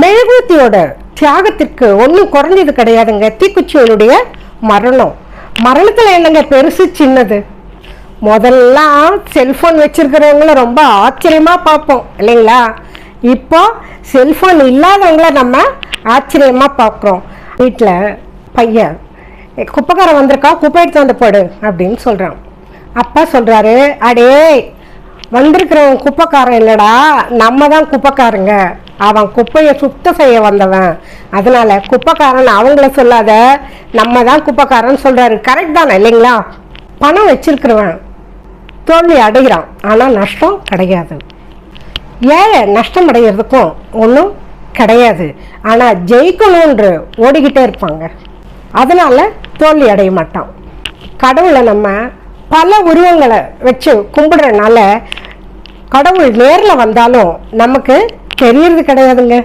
மெழுகுவத்தியோட தியாகத்திற்கு ஒன்றும் குறைஞ்சது கிடையாதுங்க. தீக்குச்சிகளுடைய மரணம். மரணத்தில் என்னங்க பெருசு சின்னது? முதல்லாம் செல்ஃபோன் வச்சுருக்கிறவங்கள ரொம்ப ஆச்சரியமாக பார்ப்போம் இல்லைங்களா? இப்போ செல்ஃபோன் இல்லாதவங்கள நம்ம ஆச்சரியமாக பார்க்குறோம். வீட்டில் பையன் குப்பைக்காரன் வந்திருக்கா? குப்பை எடுத்து வந்து போடு அப்படின்னு சொல்கிறான் அப்பா சொல்கிறாரு அடே வந்திருக்கிறவன் குப்பைக்காரன் இல்லைடா நம்ம தான் குப்பைக்காரங்க. அவன் குப்பையை சுத்தம் செய்ய வந்தவன். அதனால குப்பைக்காரன் அவங்கள சொல்லாத நம்ம தான் குப்பைக்காரன் சொல்கிறாரு கரெக்ட் தானே இல்லைங்களா? பணம் வச்சிருக்கிறவன் தோல்வி அடைகிறான். ஆனால் நஷ்டம் கிடையாது. ஏழை நஷ்டம் அடைகிறதுக்கும் ஒன்றும் கிடையாது. ஆனால் ஜெயிக்கணுன்ற ஓடிக்கிட்டே இருப்பாங்க. அதனால் தோல்வி அடைய மாட்டான். கடவுளை நம்ம பல உருவங்களை வச்சு கும்பிடுறனால கடவுள் நேரில் வந்தாலும் நமக்கு தெரியறது கிடையாதுங்க.